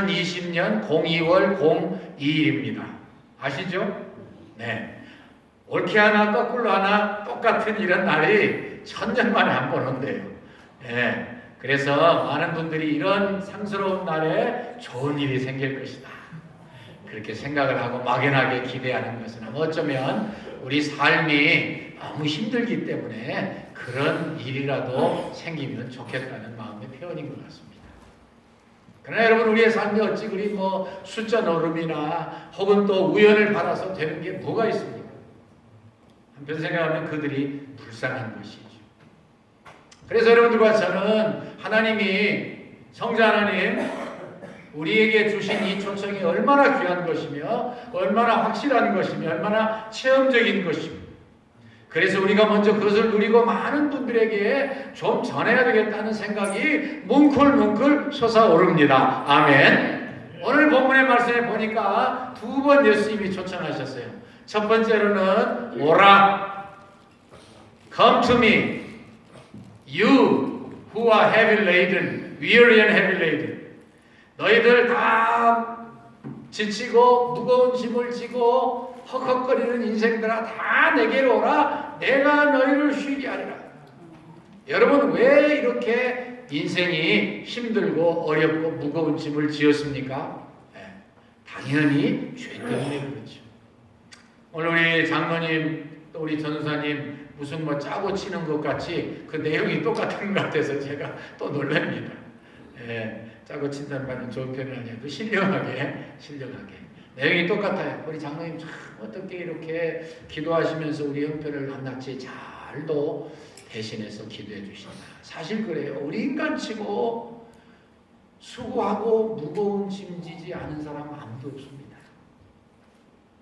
2020년 02월 02일입니다. 아시죠? 네. 옳게 하나 거꾸로 하나 똑같은 이런 날이 천년 만에 한 번 온대요. 예. 그래서 많은 분들이 이런 상스러운 날에 좋은 일이 생길 것이다. 그렇게 생각을 하고 막연하게 기대하는 것은 어쩌면 우리 삶이 너무 힘들기 때문에 그런 일이라도 생기면 좋겠다는 마음의 표현인 것 같습니다. 그러나 여러분 우리의 삶이 어찌 그리 뭐 숫자 노름이나 혹은 또 우연을 받아서 되는 게 뭐가 있습니까? 한편 생각하면 그들이 불쌍한 것이죠. 그래서 여러분들과 저는 하나님이 성자 하나님 우리에게 주신 이 초청이 얼마나 귀한 것이며 얼마나 확실한 것이며 얼마나 체험적인 것이며 그래서 우리가 먼저 그것을 누리고 많은 분들에게 좀 전해야 되겠다는 생각이 뭉클뭉클 솟아오릅니다. 아멘. 오늘 본문의 말씀에 보니까 두 번 예수님이 초청하셨어요. 첫 번째로는 오라, come to me, you who are heavy laden, weary and heavy laden. 너희들 다 지치고 무거운 짐을 지고 헉헉거리는 인생들아 다 내게로 오라. 내가 너희를 쉬게 하리라. 여러분 왜 이렇게 인생이 힘들고 어렵고 무거운 짐을 지었습니까? 네, 당연히 죄 때문에 그렇죠. 오늘 우리 장로님 또 우리 전사님 무슨 뭐 짜고 치는 것 같이 그 내용이 똑같은 것 같아서 제가 또 놀랍니다. 예, 짜고 친다는 말은 좋은 표현 아니어도 신령하게 신령하게 내용이 똑같아요. 우리 장로님 참 어떻게 이렇게 기도하시면서 우리 형편을 한낱이 잘도 대신해서 기도해 주신다. 사실 그래요. 우리 인간치고 수고하고 무거운 짐지지 않은 사람 아무도 없습니다.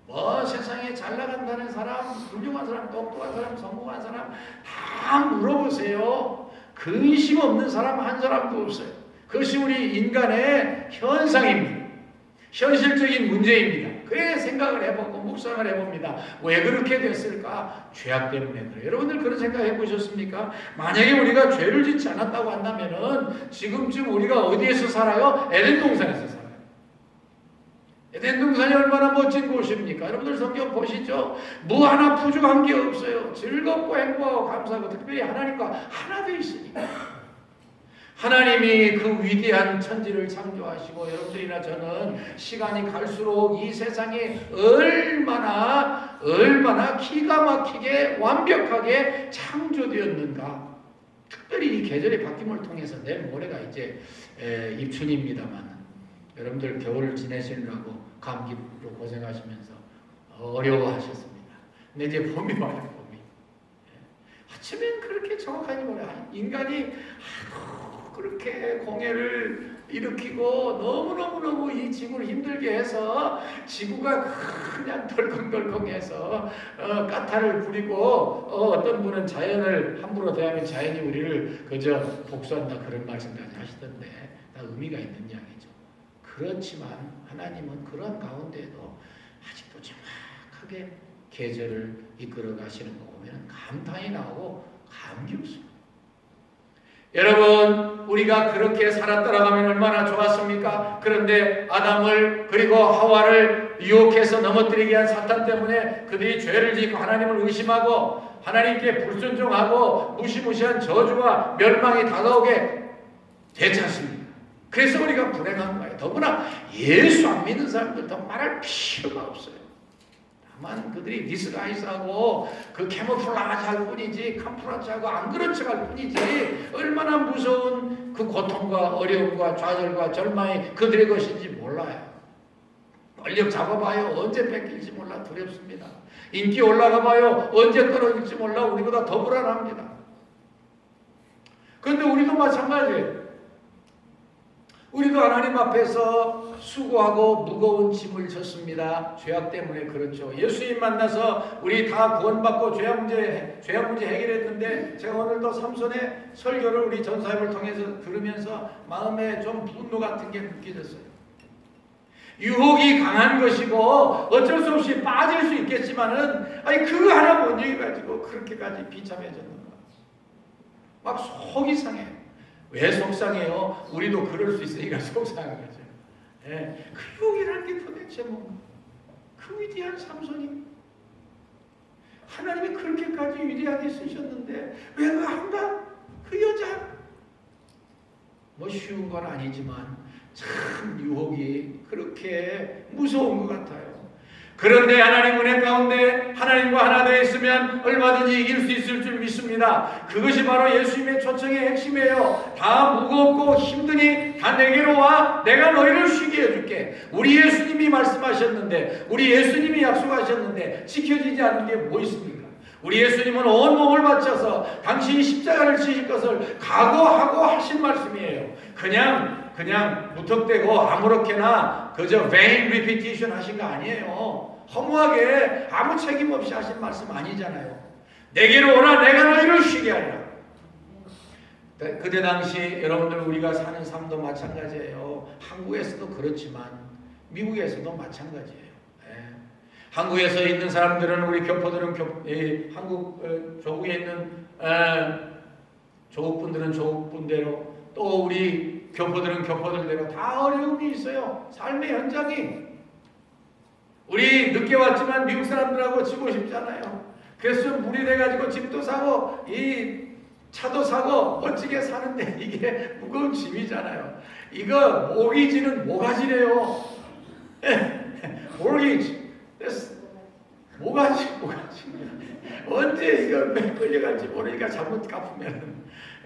뭐 세상에 잘 나간다는 사람, 훌륭한 사람, 똑똑한 사람, 성공한 사람 다 물어보세요. 근심 없는 사람 한 사람도 없어요. 그것이 우리 인간의 현상입니다. 현실적인 문제입니다. 그래 생각을 해보고 묵상을 해봅니다. 왜 그렇게 됐을까? 죄악 때문에 그래요. 여러분들 그런 생각 해보셨습니까? 만약에 우리가 죄를 짓지 않았다고 한다면은 지금쯤 우리가 어디에서 살아요? 에덴 동산에서 살아요. 에덴 동산이 얼마나 멋진 곳입니까? 여러분들 성경 보시죠. 뭐 하나 부족한 게 없어요. 즐겁고 행복하고 감사하고 특별히 하나님과 하나 돼 있으니까. 하나님이 그 위대한 천지를 창조하시고 여러분들이나 저는 시간이 갈수록 이 세상이 얼마나 얼마나 기가 막히게 완벽하게 창조되었는가 특별히 이 계절의 바뀜을 통해서 내일 모레가 이제 에, 입춘입니다만 여러분들 겨울을 지내시느라고 감기로 고생하시면서 어려워하셨습니다. 근데 이제 봄이 와요 봄이 예. 아침엔 그렇게 정확하게 몰라 인간이 아이고 그렇게 공해를 일으키고 너무너무너무 이 지구를 힘들게 해서 지구가 그냥 덜컹덜컹해서 어, 까탈을 부리고 어, 떤 분은 자연을 함부로 대하면 자연이 우리를 그저 복수한다 그런 말씀까지 하시던데 다 의미가 있는 이야기죠. 그렇지만 하나님은 그런 가운데에도 아직도 정확하게 계절을 이끌어 가시는 거 보면 감탄이 나오고 감격스러워. 여러분, 우리가 그렇게 살아 따라가면 얼마나 좋았습니까? 그런데 아담을 그리고 하와를 유혹해서 넘어뜨리게 한 사탄 때문에 그들이 죄를 짓고 하나님을 의심하고 하나님께 불순종하고 무시무시한 저주와 멸망이 다가오게 되지? 그래서 우리가 불행한 거예요. 더구나 예수 안 믿는 사람들도 말할 필요가 없어요. 다만 그들이 디스가이스하고 그 캐모플라지 할 뿐이지 카프라지하고 안 그런 척할 뿐이지 얼마나 무서운 그 고통과 어려움과 좌절과 절망이 그들의 것인지 몰라요. 권력 잡아봐요. 언제 뺏길지 몰라 두렵습니다. 인기 올라가봐요. 언제 떨어질지 몰라 우리보다 더 불안합니다. 그런데 우리도 마찬가지예요. 우리도 하나님 앞에서 수고하고 무거운 짐을 졌습니다. 죄악 때문에 그렇죠. 예수님 만나서 우리 다 구원받고 죄악 문제, 죄악 문제 해결했는데 제가 오늘도 삼손의 설교를 우리 전사님을 통해서 들으면서 마음에 좀 분노 같은 게 느껴졌어요. 유혹이 강한 것이고 어쩔 수 없이 빠질 수 있겠지만은 아니 그거 하나 못 이겨가지고 그렇게까지 비참해졌는가. 막 속이 상해요. 왜 속상해요? 우리도 그럴 수 있으니까 속상한 거죠. 예, 그 유혹이라는 게 도대체 뭔가? 그 위대한 삼손이 하나님이 그렇게까지 위대하게 쓰셨는데 왜 그 한가 그 여자 뭐 쉬운 건 아니지만 참 유혹이 그렇게 무서운 것 같아요. 그런데 하나님 은혜 가운데 하나님과 하나 되어 있으면 얼마든지 이길 수 있을 줄 믿습니다. 그것이 바로 예수님의 초청의 핵심이에요. 다 무겁고 힘드니 다 내게로 와 내가 너희를 쉬게 해줄게. 우리 예수님이 말씀하셨는데 우리 예수님이 약속하셨는데 지켜지지 않는 게 뭐 있습니까? 우리 예수님은 온 몸을 바쳐서 당신이 십자가를 지실 것을 각오하고 하신 말씀이에요. 그냥 그냥 무턱대고 아무렇게나 그저 vain repetition 하신 거 아니에요. 허무하게 아무 책임 없이 하신 말씀 아니잖아요. 내게로 오라 내가 너희를 쉬게 하리라. 네, 그때 당시 여러분들 우리가 사는 삶도 마찬가지예요. 한국에서도 그렇지만 미국에서도 마찬가지예요. 예. 한국에서 있는 사람들은 우리 교포들은 교, 예, 한국 어, 조국에 있는 에, 조국 분들은 조국 분대로 또 우리 교포들은 교포들대로 다 어려움이 있어요. 삶의 현장이 우리 늦게 왔지만 미국 사람들하고 지고 싶잖아요. 그래서 무리 돼가지고 집도 사고 이 차도 사고 멋지게 사는데 이게 무거운 짐이잖아요. 이거 모기지는 모가지래요. 모기지. 모가지 모가지. 언제 이거 끌려갈지 모르니까 잘못 갚으면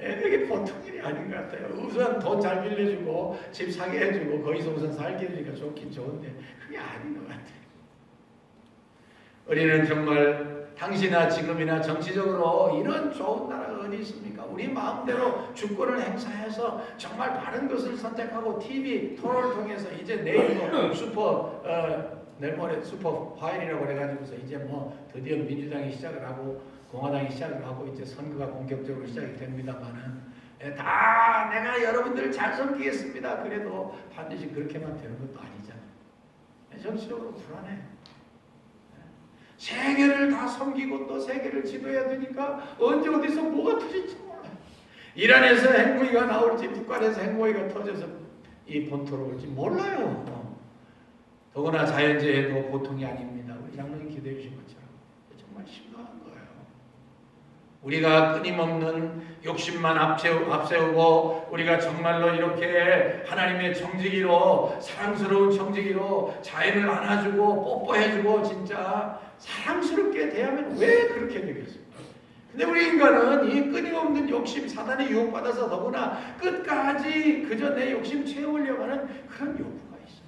이게 보통 일이 아닌 것 같아요. 우선 돈 잘 빌려주고 집 사게 해주고 거기서 우선 살게 해주니까 좋긴 좋은데 그게 아닌 것 같아요. 우리는 정말 당시나 지금이나 정치적으로 이런 좋은 나라가 어디 있습니까? 우리 마음대로 주권을 행사해서 정말 바른 것을 선택하고 TV 토론을 통해서 이제 내일 뭐 슈퍼 어, 내일 모레 슈퍼 화일이라고 그래가지고서 이제 뭐 드디어 민주당이 시작을 하고 공화당이 시작을 하고 이제 선거가 본격적으로 시작이 됩니다만은 예, 다 내가 여러분들을 잘 섬기겠습니다. 그래도 반드시 그렇게만 되는 것도 아니잖아요. 예, 정치적으로 불안해. 세계를 다 섬기고 또 세계를 지도해야 되니까 언제 어디서 뭐가 터질지 몰라요. 이란에서 핵무기가 나올지 북한에서 핵무기가 터져서 이 본토로 올지 몰라요. 어. 더구나 자연재해도 보통이 아닙니다. 우리 장로님 기도해 주신 것처럼 정말 심각한. 우리가 끊임없는 욕심만 앞세우, 앞세우고 우리가 정말로 이렇게 하나님의 정직이로 사랑스러운 정직이로 자연을 안아주고 뽀뽀해주고 진짜 사랑스럽게 대하면 왜 그렇게 되겠습니까? 근데 우리 인간은 이 끊임없는 욕심, 사단의 유혹받아서 더구나 끝까지 그저 내 욕심 채우려고 하는 그런 욕구가 있어요.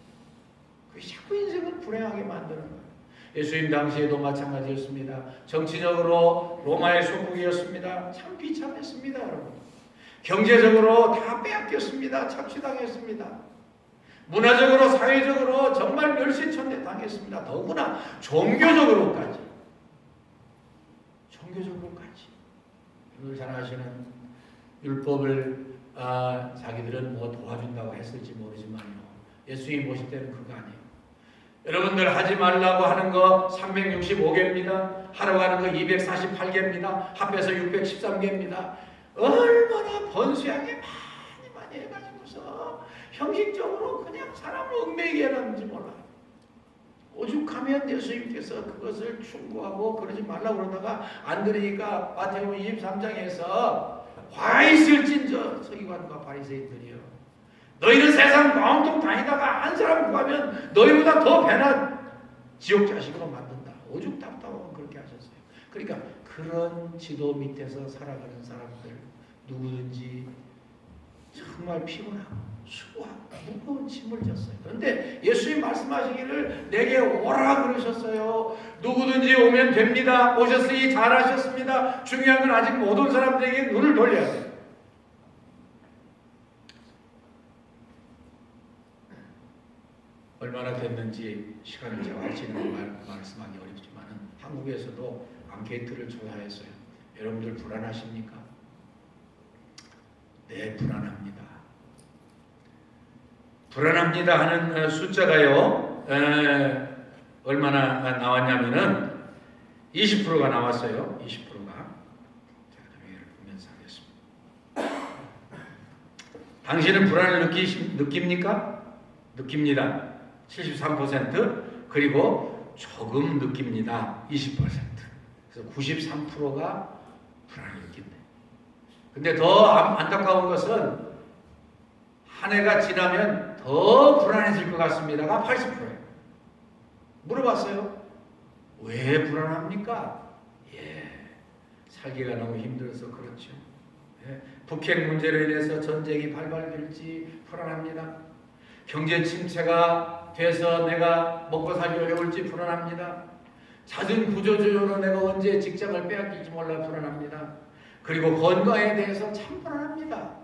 그게 자꾸 인생을 불행하게 만드는 거 예수님 당시에도 마찬가지였습니다. 정치적으로 로마의 소국이었습니다. 참 비참했습니다, 여러분. 경제적으로 다 빼앗겼습니다. 착취당했습니다. 문화적으로, 사회적으로 정말 멸시천대 당했습니다. 더구나 종교적으로까지. 종교적으로까지. 여러분 잘 아시는 율법을 아, 자기들은 뭐 도와준다고 했을지 모르지만요. 예수님 보실 때는 그거 아니에요. 여러분들 하지 말라고 하는 거 365개입니다. 하라고 하는 거 248개입니다. 합해서 613개입니다. 얼마나 번수하게 많이 많이 해가지고서 형식적으로 그냥 사람을 얽매이게 하는지 몰라요. 오죽하면 예수님께서 그것을 충고하고 그러지 말라고 그러다가 안 들으니까 마태복음 23장에서 화 있을진저 서기관과 바리새인들이요. 너희는 세상 마음통 다니다가 한 사람 구하면 너희보다 더 배나 지옥 자식으로 만든다. 오죽 답답하면 그렇게 하셨어요. 그러니까 그런 지도 밑에서 살아가는 사람들 누구든지 정말 피곤하고 수고하고 무거운 짐을 졌어요. 그런데 예수님 말씀하시기를 내게 오라 그러셨어요. 누구든지 오면 됩니다. 오셨으니 잘하셨습니다. 중요한 건 아직 못 온 사람들에게 눈을 돌려야 돼요. 얼마나 됐는지 시간을 말, 말씀하기 어렵지만 한국에서도 앙케이트를 조사했어요. 여러분들 불안하십니까? 네, 불안합니다. 불안합니다 하는 어, 숫자가요, 에, 얼마나 나왔냐면은 20%가 나왔어요. 20%가. 자, 여기를 보면서 하겠습니다. 당신은 불안을 느끼, 느낍니까? 느낍니다. 73% 그리고 조금 느낍니다. 20%. 그래서 93%가 불안을 느낀대. 근데 더 안- 안타까운 것은 한 해가 지나면 더 불안해질 것 같습니다가 80%예요. 물어봤어요. 왜 불안합니까? 예, 살기가 너무 힘들어서 그렇죠. 예, 북핵 문제로 인해서 전쟁이 발발될지 불안합니다. 경제 침체가 돼서 내가 먹고 살기 어려울지 불안합니다. 잦은 구조조정으로 내가 언제 직장을 빼앗길지 몰라 불안합니다. 그리고 건강에 대해서 참 불안합니다.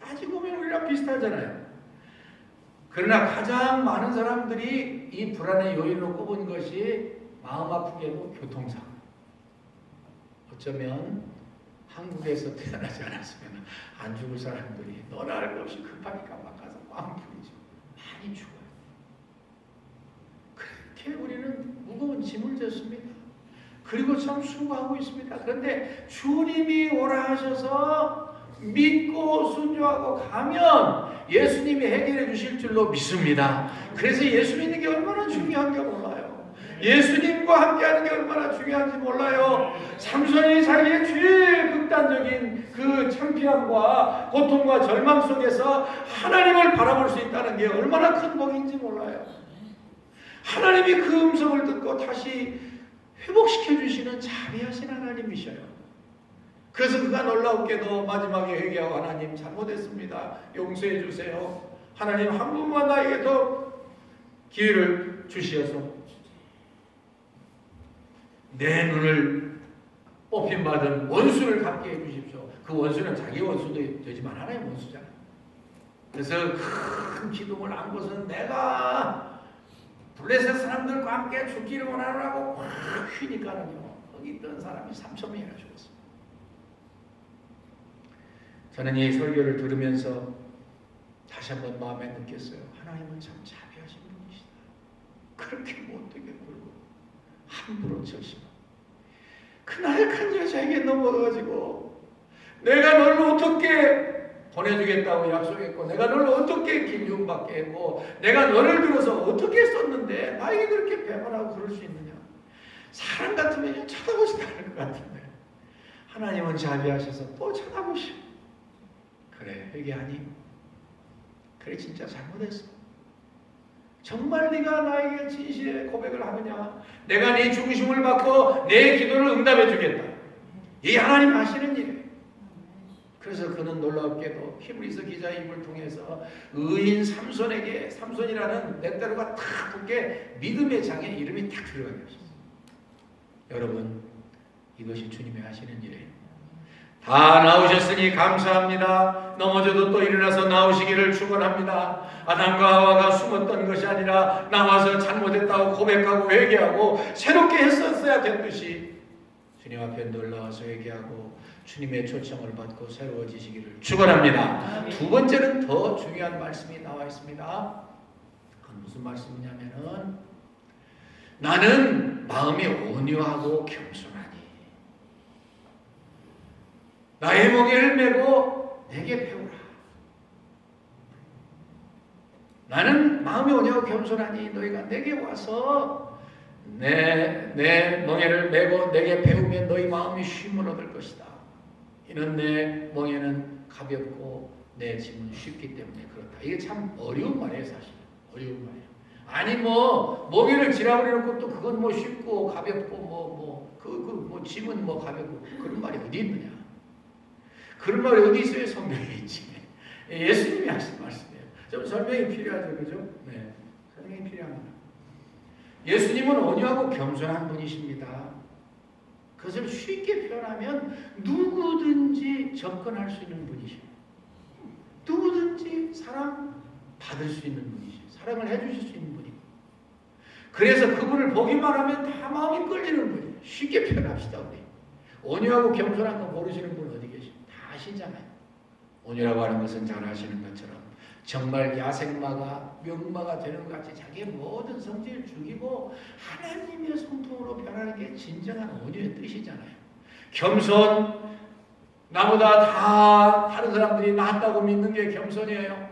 따지고 보면 우리랑 비슷하잖아요. 그러나 가장 많은 사람들이 이 불안의 요인으로 꼽은 것이 마음 아프게도 교통사고. 어쩌면 한국에서 태어나지 않았으면 안 죽을 사람들이 너나 알것 없이 급하니까 막 가서 마음 풀이죠. 많이 죽어 요. 그렇게 우리는 무거운 짐을 졌습니다. 그리고 참 수고하고 있습니다. 그런데 주님이 오라 하셔서 믿고 순종하고 가면 예수님이 해결해 주실 줄로 믿습니다. 그래서 예수 믿는 게 얼마나 중요한 게 몰라요. 예수님과 함께하는 게 얼마나 중요한지 몰라요. 삼손이 자기의 제일 극단적인 그 창피함과 고통과 절망 속에서 하나님을 바라볼 수 있다는 게 얼마나 큰 복인지 몰라요. 하나님이 그 음성을 듣고 다시 회복시켜 주시는 자비하신 하나님이셔요. 그래서 그가 놀라웠게도 마지막에 회개하고 하나님 잘못했습니다. 용서해 주세요. 하나님 한 번만 나에게 더 기회를 주시어서 내 눈을 뽑힌 받은 원수를 갚게 해 주십시오. 그 원수는 자기 원수도 되지만 하나님 원수잖아. 그래서 큰 기둥을 안 것은 내가 블레셋 사람들과 함께 죽기를 원하라고 확 휘니까는요. 거기 있던 사람이 3천 명이나 죽었어요. 저는 이 설교를 들으면서 다시 한번 마음에 느꼈어요. 하나님은 참 자비하신 분이시다. 그렇게 못되게 굴고 함부로 쳐시고 그 나약한 여자에게 넘어가지고 내가 널 어떻게 보내주겠다고 약속했고 내가 널 어떻게 길흉받게 했고 내가 너를 들어서 어떻게 썼는데 나에게 그렇게 배반하고 그럴 수 있느냐? 사람 같으면 쳐다보지도 않을 것 같은데. 하나님은 자비하셔서 또 쳐다보시고 그래 회개하니. 그래 진짜 잘못했어. 정말 네가 나에게 진실의 고백을 하느냐? 내가 네 중심을 받고 내 기도를 응답해 주겠다. 이 하나님 하시는 일이에요 그래서 그는 놀랍게도 히브리서 기자 입을 통해서 의인 삼손에게 삼손이라는 넷대로가 탁 붙게 믿음의 장에 이름이 탁 들어가게 하셨어요. 여러분 이것이 주님이 하시는 일이에요. 다 나오셨으니 감사합니다. 넘어져도 또 일어나서 나오시기를 축원합니다. 아담과 하와가 숨었던 것이 아니라 나와서 잘못했다고 고백하고 회개하고 새롭게 했었어야 됐듯이 주님 앞에 놀라와서 회개하고 주님의 초청을 받고 새로워지시기를 축원합니다. 두 번째는 더 중요한 말씀이 나와 있습니다. 그건 무슨 말씀이냐면은 나는 마음이 온유하고 겸손하니 나의 멍에를 메고 내게 배우라. 나는 마음이 온유하고 겸손하니 너희가 내게 와서 내, 내 멍에를 메고 내게 배우면 너희 마음이 쉼을 얻을 것이다. 이는 내 멍에는 가볍고 내 짐은 쉽기 때문에 그렇다. 이게 참 어려운 말이에요, 사실. 어려운 말이에요. 아니 뭐 멍에를 지라버려 놓고 또 그건 뭐 쉽고 가볍고 뭐 뭐그그뭐 짐은 뭐 가볍고 그런 말이 어디 있느냐? 그런 말이 어디 있어요? 성경에 있지. 예수님이 하신 말씀이에요. 좀 설명이 필요하죠, 그죠? 네, 설명이 필요합니다. 예수님은 온유하고 겸손한 분이십니다. 그것을 쉽게 표현하면 누구든지 접근할 수 있는 분이십니다. 누구든지 사랑 받을 수 있는 분이시죠. 사랑을 해주실 수 있는 분이고. 그래서 그분을 보기만 하면 다 마음이 끌리는 분이에요. 쉽게 표현합시다, 우리. 온유하고 겸손한 거 모르시는 분 어디 계십니까? 다 아시잖아요. 온유라고 하는 것은 잘 아시는 것처럼 정말 야생마가 명마가 되는 것 같이 자기의 모든 성질을 죽이고 하나님의 성품으로 변하는 게 진정한 온유의 뜻이잖아요. 겸손 나보다 다 다른 사람들이 낫다고 믿는 게 겸손이에요.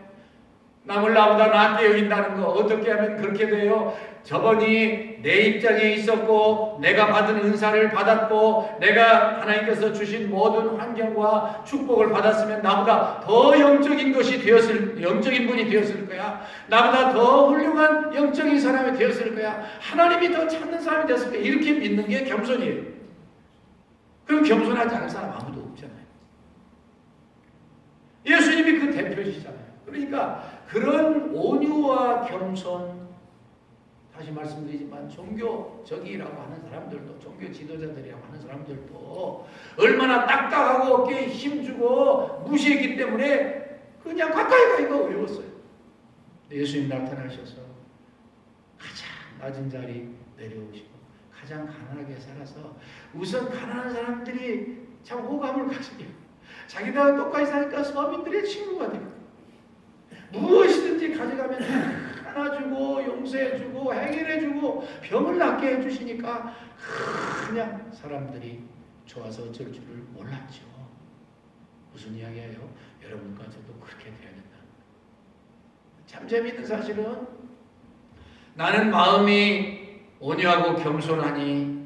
남을 나보다 낫게 여긴다는 거 어떻게 하면 그렇게 돼요? 저번이 내 입장에 있었고 내가 받은 은사를 받았고 내가 하나님께서 주신 모든 환경과 축복을 받았으면 나보다 더 영적인 것이 되었을 영적인 분이 되었을 거야. 나보다 더 훌륭한 영적인 사람이 되었을 거야. 하나님이 더 찾는 사람이 됐을 거야. 이렇게 믿는 게 겸손이에요. 그럼 겸손하지 않은 사람 아무도 없잖아요. 예수님이 그 대표시잖아요. 그러니까 그런 온유와 겸손 다시 말씀드리지만 종교적이라고 하는 사람들도 종교 지도자들이라고 하는 사람들도 얼마나 딱딱하고 어깨에 힘주고 무시했기 때문에 그냥 가까이 가기가 어려웠어요. 예수님 나타나셔서 가장 낮은 자리 내려오시고 가장 가난하게 살아서 우선 가난한 사람들이 참 호감을 가지게 자기가 똑같이 사니까 서민들의 친구가 되고 무엇이든지 가져가면 안아주고 용서해주고 해결해주고 병을 낫게 해주시니까 그냥 사람들이 좋아서 어쩔 줄을 몰랐죠. 무슨 이야기예요? 여러분과 저도 그렇게 돼야 된다. 참 재미있는 사실은 나는 마음이 온유하고 겸손하니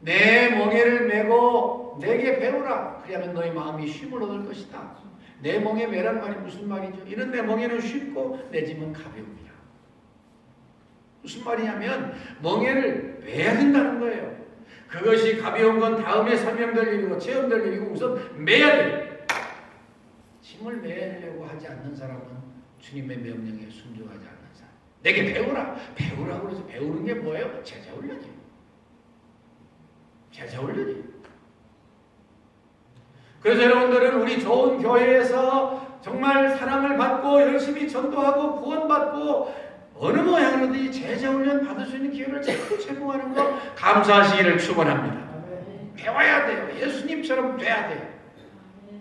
내 멍에를 메고 내게 배우라. 그리하면 너희 마음이 쉼을 얻을 것이다. 내 멍에 매란 말이 무슨 말이죠? 이런 내 멍에는 쉽고 내 짐은 가벼웁니다. 무슨 말이냐면 멍에를 매야 된다는 거예요. 그것이 가벼운 건 다음에 설명될 일이고 체험될 일이고 우선 매야 돼. 짐을 매려고 하지 않는 사람은 주님의 명령에 순종하지 않는 사람. 내게 배우라. 배우라고 그래서 배우는 게 뭐예요? 제자 훈련이에요. 제자 훈련이에요. 그래서 여러분들은 우리 좋은 교회에서 정말 사랑을 받고 열심히 전도하고 구원받고 어느 모양으로든 제자 훈련 받을 수 있는 기회를 자꾸 제공하는 거 감사하시기를 축원합니다. 배워야 돼요. 예수님처럼 돼야 돼요.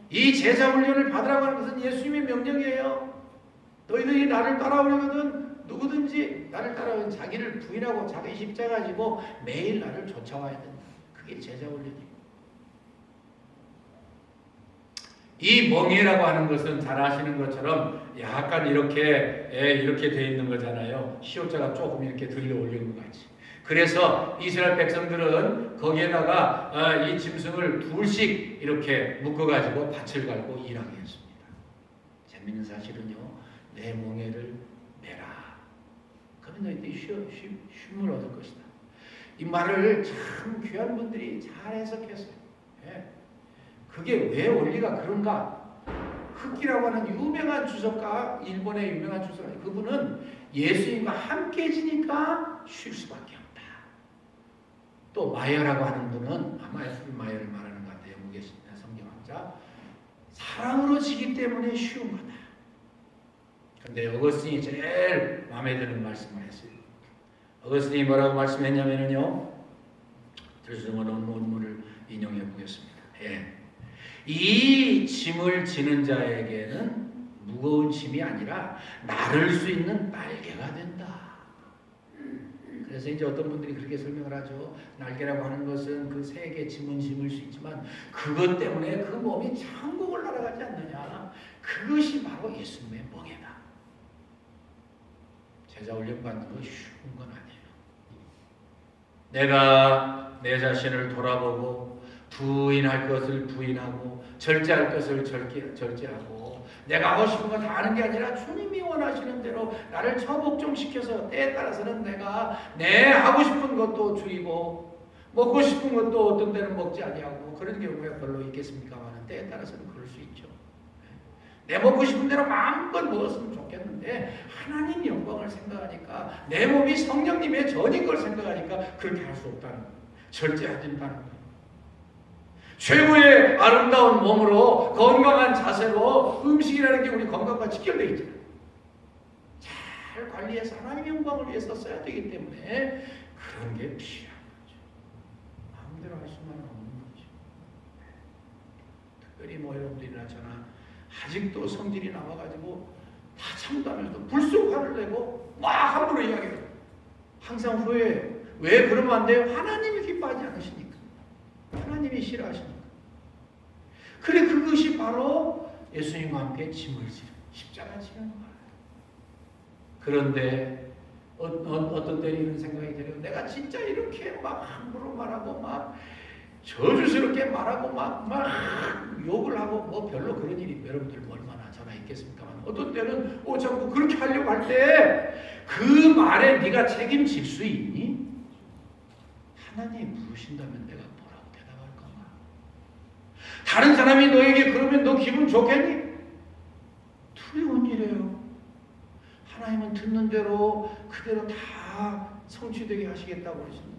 이 제자 훈련을 받으라고 하는 것은 예수님의 명령이에요. 너희들이 나를 따라오려거든 누구든지 나를 따라오면 자기를 부인하고 자기 십자가 지고 매일 나를 쫓아와야 된다. 그게 제자 훈련입니다. 이 멍해라고 하는 것은 잘 아시는 것처럼 약간 이렇게 예, 이렇게 돼 있는 거잖아요. 시옷자가 조금 이렇게 들려 올린 것 같이. 그래서 이스라엘 백성들은 거기에다가 어, 이 짐승을 둘씩 이렇게 묶어가지고 밭을 갈고 일하게 했습니다. 재밌는 사실은요, 내 멍에를 매라. 그러면 너희들이 쉼을 얻을 것이다. 이 말을 참 귀한 분들이 잘 해석했어요. 예. 그게 왜 원리가 그런가? 흑기라고 하는 유명한 주석가, 일본의 유명한 주석가, 그분은 예수님과 함께 지니까 쉴 수밖에 없다. 또 마이어라고 하는 분은 아마 마이어를 말하는 것 같아요. 영국의 성경학자. 사랑으로 지기 때문에 쉬운 거다. 근데 어거스틴이 제일 마음에 드는 말씀을 했어요. 어거스틴이 뭐라고 말씀했냐면요. 들수는 논문을 인용해 보겠습니다. 예. 이 짐을 지는 자에게는 무거운 짐이 아니라 나를 수 있는 날개가 된다. 그래서 이제 어떤 분들이 그렇게 설명을 하죠. 날개라고 하는 것은 그 세계 짐은 짐을 수 있지만 그것 때문에 그 몸이 천국을 날아가지 않느냐. 그것이 바로 예수님의 멍에다. 제자 훈련 받는 거 쉬운 건 아니에요. 내가 내 자신을 돌아보고 부인할 것을 부인하고 절제할 것을 절제, 절제하고 내가 하고 싶은 거 다 하는 게 아니라 주님이 원하시는 대로 나를 처복종시켜서 때에 따라서는 내가 내 하고 싶은 것도 줄이고 먹고 싶은 것도 어떤 때는 먹지 아니하고 그런 경우가 별로 있겠습니까만 때에 따라서는 그럴 수 있죠. 내 먹고 싶은 대로 마음껏 먹었으면 좋겠는데 하나님 영광을 생각하니까 내 몸이 성령님의 전인 걸 생각하니까 그렇게 할 수 없다는 거예요. 절제하진다는 거예요. 최고의 아름다운 몸으로 건강한 자세로 음식이라는 게 우리 건강과 직결되어 있잖아요. 잘 관리해서 하나님 영광을 위해서 써야 되기 때문에 그런 게 필요한 거죠. 마음대로 할 수만 없는 거죠. 특별히 뭐 여러분들이나 저나 아직도 성질이 남아가지고 다 해도 불쑥 화를 내고 막 함부로 이야기해요. 항상 후회해요. 왜 그러면 안 돼요? 하나님이 기뻐하지 않으시니까. 하나님이 싫어하시니까. 그래 그것이 바로 예수님과 함께 짐을 지는 십자가 지는 거예요. 그런데 어, 어, 떤 때는 이런 생각이 들어요. 내가 진짜 이렇게 막 함부로 말하고 막 저주스럽게 말하고 막, 막 욕을 하고 뭐 별로 그런 일이 여러분들 얼마나 전화 있겠습니까만 어떤 때는 어 자꾸 그렇게 하려고 할 때 그 말에 네가 책임질 수 있니? 하나님 부르신다면 내가? 다른 사람이 너에게 그러면 너 기분 좋겠니? 두려운 일이에요. 하나님은 듣는 대로 그대로 다 성취되게 하시겠다고 그러십니다.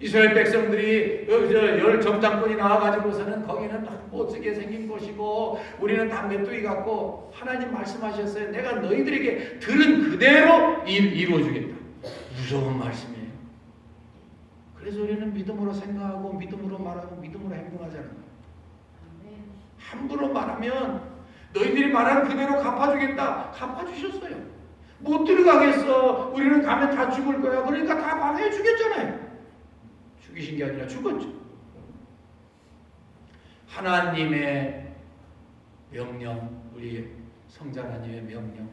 이스라엘 백성들이 열 정탐꾼이 나와가지고서는 거기는 못쓰게 생긴 곳이고 우리는 다 메뚜기 같고 하나님 말씀하셨어요. 내가 너희들에게 들은 그대로 일, 이루어주겠다. 무서운 말씀이에요. 그래서 우리는 믿음으로 생각하고 믿음으로 말하고 믿음으로 행동하자는 거예요. 함부로 말하면 너희들이 말한 그대로 갚아주겠다. 갚아주셨어요. 못 들어가겠어. 우리는 가면 다 죽을 거야. 그러니까 다 방해해 주겠잖아요. 죽이신 게 아니라 죽었죠. 하나님의 명령, 우리 성자 하나님의 명령,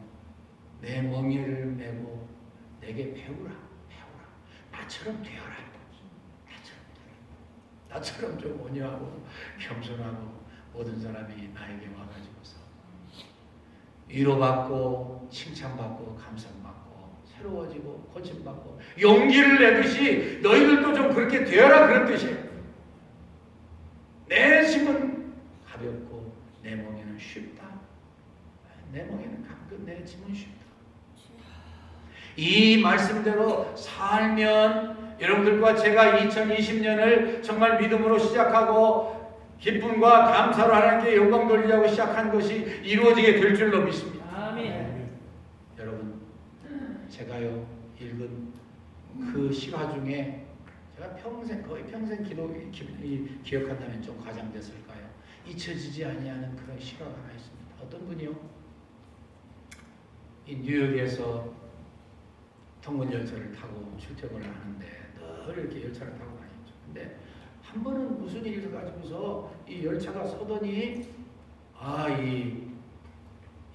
내 멍에를 메고 내게 배우라, 배우라. 나처럼 되어라. 나처럼 되어라. 나처럼 좀 온유하고 겸손하고 모든 사람이 나에게 와가지고서 위로받고 칭찬받고 감성받고 새로워지고 고침받고 용기를 내듯이 너희들도 좀 그렇게 되어라 그런 뜻이에요. 내 짐은 가볍고 내 몸에는 쉽다. 내 몸에는 가끔 내 짐은 쉽다. 이 말씀대로 살면 여러분들과 제가 2020년을 정말 믿음으로 시작하고 기쁨과 감사로 하나님께 영광 돌리려고 시작한 것이 이루어지게 될 줄로 믿습니다. 아멘. 여러분, 제가요 읽은 그 실화 중에 제가 평생 거의 평생 기도 기, 이, 기억한다면 좀 과장됐을까요? 잊혀지지 아니하는 그런 실화가 하나 있습니다. 어떤 분이요? 이 뉴욕에서 통근 열차를 타고 출퇴근을 하는데 늘 이렇게 열차를 타고 다녔죠. 근데 한 번은 무슨 일을 가지고서 이 열차가 서더니 아이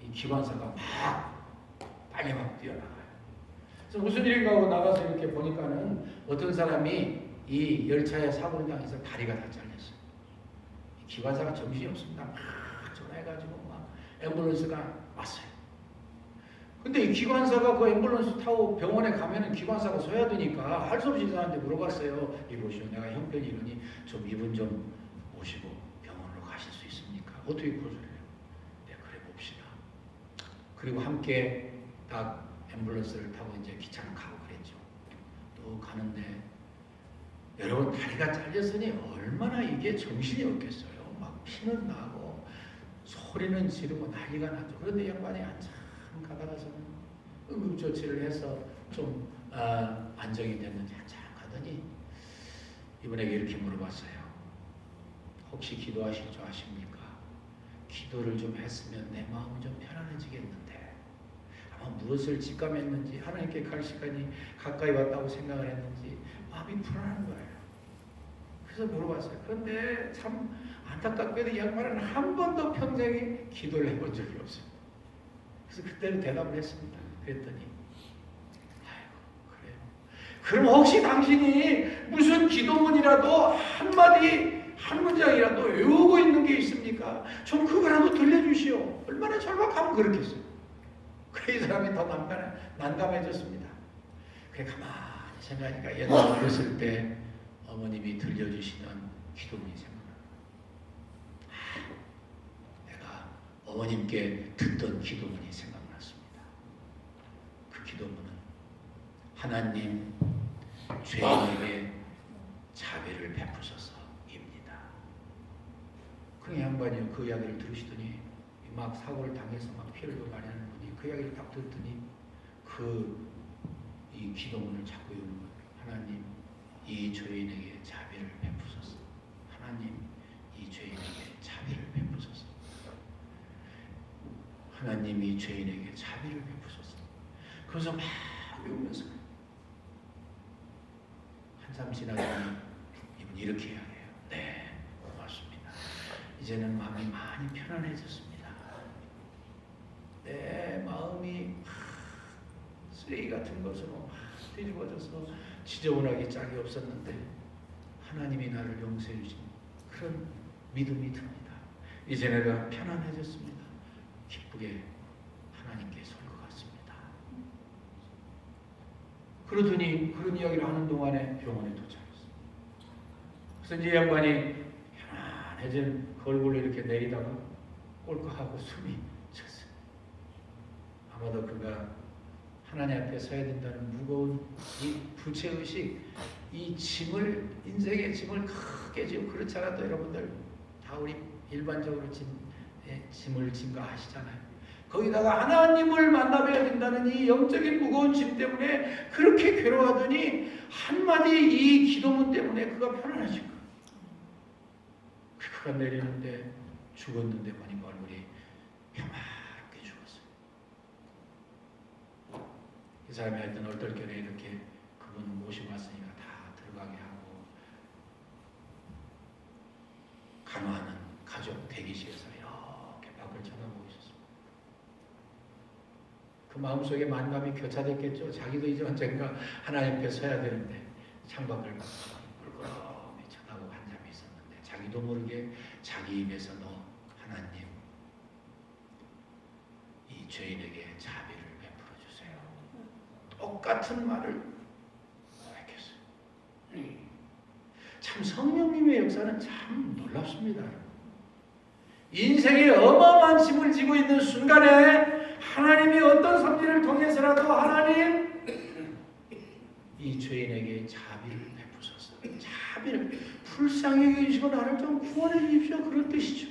이 기관사가 막 빨리 막 뛰어나가요. 그래서 무슨 일인가 하고 나가서 이렇게 보니까는 어떤 사람이 이 열차에 사고를 당해서 다리가 다 잘렸어요. 이 기관사가 정신이 없습니다. 막 전화해가지고 막 앰뷸런스가 왔어요. 근데 이 기관사가 그 앰뷸런스 타고 병원에 가면은 기관사가 서야 되니까 할 수 없이 사람한테 물어봤어요. 이보시오, 내가 형편이 이러니 좀 이분 좀 모시고 병원으로 가실 수 있습니까? 어떻게 그러세요? 네, 그래 봅시다. 그리고 함께 딱 앰뷸런스를 타고 이제 기차를 가고 그랬죠. 또 가는데 여러분 다리가 잘렸으니 얼마나 이게 정신이 없겠어요. 막 피는 나고 소리는 지르고 난리가 나죠. 그런데 양반이 가다가서는 응급 조치를 해서 좀 아, 안정이 됐는지 한참 가더니 이분에게 이렇게 물어봤어요. 혹시 기도하실 줄 아십니까? 기도를 좀 했으면 내 마음이 좀 편안해지겠는데 아마 무엇을 직감했는지 하나님께 갈 시간이 가까이 왔다고 생각을 했는지 마음이 불안한 거예요. 그래서 물어봤어요. 그런데 참 안타깝게도 이 양반은 한 번도 평생에 기도를 해본 적이 없어요. 그래서 그때는 대답을 했습니다. 그랬더니 아이고 그래요. 그럼 혹시 당신이 무슨 기도문이라도 한마디 한 문장이라도 외우고 있는 게 있습니까? 좀 그거라도 들려주시오. 얼마나 절박하면 그렇겠어요. 그래 이 사람이 더 난감, 난감해졌습니다. 그래 가만히 생각하니까 옛날 어렸을 때 어머님이 들려주시는 기도문이 생각나. 아, 내가 어머님께 듣던 기도문이 생각났습니다. 그 기도문은 하나님 죄인에게 자비를 베푸소서입니다. 그 양반이 그 이야기를 들으시더니 막 사고를 당해서 막 피를 좀 많이 하는 분이 그 이야기를 딱 듣더니 그 이 기도문을 자꾸 외우는 거예요. 하나님 이 죄인에게 자비를 베푸소서. 하나님 이 죄인에게 자비를 베푸소서. 하나님 이 죄인에게 자비를 베푸소서. 그래서 막 외우면서 한참 지나더니 이분 이렇게 이야기해요. 네, 고맙습니다. 이제는 마음이 많이 편안해졌습니다. 내 마음이 쓰레기 같은 것으로 막 뒤집어져서 지저분하기 짝이 없었는데 하나님이 나를 용서해 주신 그런 믿음이 듭니다. 이제 내가 편안해졌습니다. 기쁘게 하나님께 설 것 같습니다. 그러더니 그런 이야기를 하는 동안에 병원에 도착했어요. 그래서 이제 양반이 편안해진 얼굴로 이렇게 내리다가 꼴깍하고 숨이 찼어요. 아마도 그가 하나님 앞에 서야 된다는 무거운 이 부채의식, 이 짐을 인생의 짐을 크게 지고 그렇지 않아도 여러분들 다 우리 일반적으로 짐, 예, 짐을 짐거 아시잖아요. 거기다가 하나님을 만나봐야 된다는 이 영적인 무거운 짐 때문에 그렇게 괴로워하더니 한마디 이 기도문 때문에 그가 편안해진 거예요. 그가 내리는데 죽었는데 보니까 얼굴이 평화롭게 죽었어요. 이 사람이 하여튼 얼떨결에 이렇게 그분 모시고 왔으니까 다 들어가게 하고 간호하는 가족 대기실에서 이렇게 밖을 쳐다보고 있었습니다. 그 마음속에 만감이 교차됐겠죠. 자기도 이제 언젠가 하나님 앞에 서야 되는데 창밖을 꿀꿀하게 쳐다보고 한잠이 있었는데 자기도 모르게 자기 입에서 너 하나님 이 죄인에게 자비를 베풀어 주세요. 똑같은 말을. 참 성령님의 역사는 참 놀랍습니다. 인생에 어마어마한 짐을 지고 있는 순간에 하나님이 어떤 섭리를 통해서라도 하나님 이 죄인에게 자비를 베푸소서. 자비를 불쌍히 여기시고 나를 좀 구원해 주십시오. 그런 뜻이죠.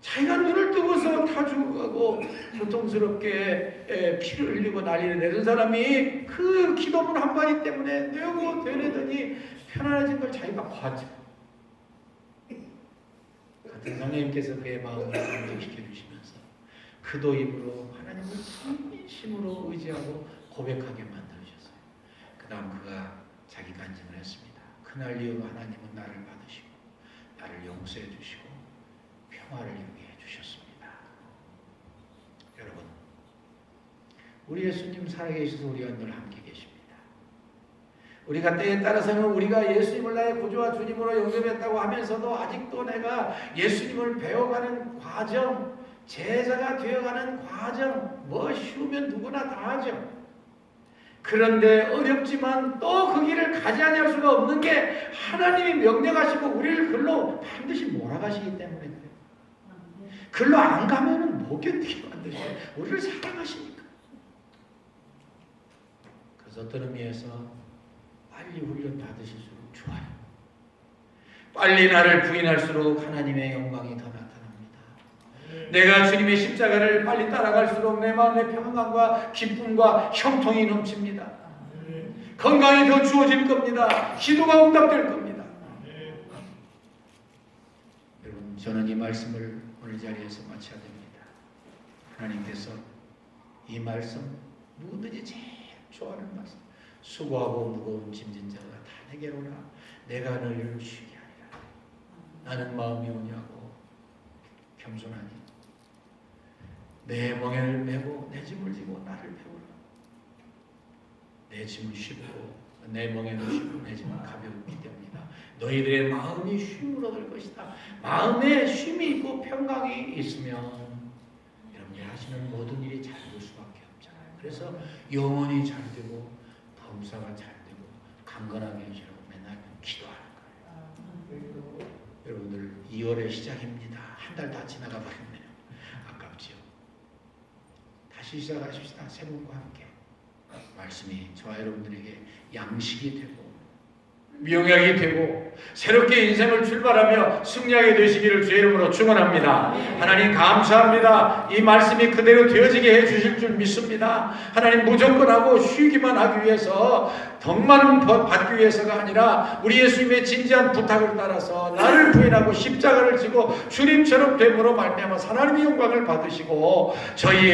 자기가 눈을 뜨고서 다 죽어가고 고통스럽게 에, 피를 흘리고 난리를 내는 사람이 그 기도문 한 마디 때문에 되고 되려더니 편안해진 걸 자기가 봤죠. 같은 성령님께서 그의 마음을 감격시켜 주시면서 그도 입으로 하나님을 진심으로 의지하고 고백하게 만들어주셨어요. 그 다음 그가 자기 간증을 했습니다. 그날 이후로 하나님은 나를 받으시고 나를 용서해 주시고 평화를 이루게 해주셨습니다. 여러분 우리 예수님 살아계셔서 우리와 늘 함께 계십니다. 우리가 때에 따라서는 우리가 예수님을 나의 구주와 주님으로 영접했다고 하면서도 아직도 내가 예수님을 배워가는 과정, 제자가 되어가는 과정, 뭐 쉬우면 누구나 다 하죠. 그런데 어렵지만 또 그 길을 가지 아니할 수가 없는 게 하나님이 명령하시고 우리를 글로 반드시 몰아가시기 때문에 그래요. 글로 안 가면은 못 견디게 만드셔요. 우리를 사랑하시니까. 그래서 어떤 의미에서 빨리 훈련 받으실수록 좋아요. 빨리 나를 부인할수록 하나님의 영광이 더 나타납니다. 내가 주님의 십자가를 빨리 따라갈수록 내 마음의 평안과 기쁨과 형통이 넘칩니다. 건강이 더 주어질 겁니다. 기도가 응답될 겁니다. 여러분, 저는 이 말씀을 오늘 자리에서 마쳐야 됩니다. 하나님께서 이 말씀 누구든지 제일 좋아하는 말씀 수고하고 무거운 짐진 자가 다 내게로 오라 내가 너희를 쉬게 하리라 나는 마음이 오냐고 겸손하니 내 멍에를 메고 내 짐을 지고 나를 배우라 내 짐은 쉽고 내 멍에는 쉽고 내 짐은 가볍기 때문이다 너희들의 마음이 쉼을 얻을 것이다 마음에 쉼이 있고 평강이 있으면 여러분이 하시는 모든 일이 잘 될 수밖에 없잖아요 그래서 영혼이 잘 되고 범사가 잘 되고 강건하게 해주라고 맨날 기도하는 거예요. 여러분들 2월의 시작입니다. 한 달 다 지나가 버렸네요. 아깝지요. 다시 시작하십시다. 새로운과 함께 말씀이 저와 여러분들에게 양식이 되고 명약이 되고 새롭게 인생을 출발하며 승리하게 되시기를 주의 이름으로 축원합니다. 하나님 감사합니다. 이 말씀이 그대로 되어지게 해 주실 줄 믿습니다. 하나님 무조건 하고 쉬기만 하기 위해서 덕만은 받기 위해서가 아니라 우리 예수님의 진지한 부탁을 따라서 나를 부인하고 십자가를 지고 주님처럼 됨으로 말미암아 하나님의 영광을 받으시고 저희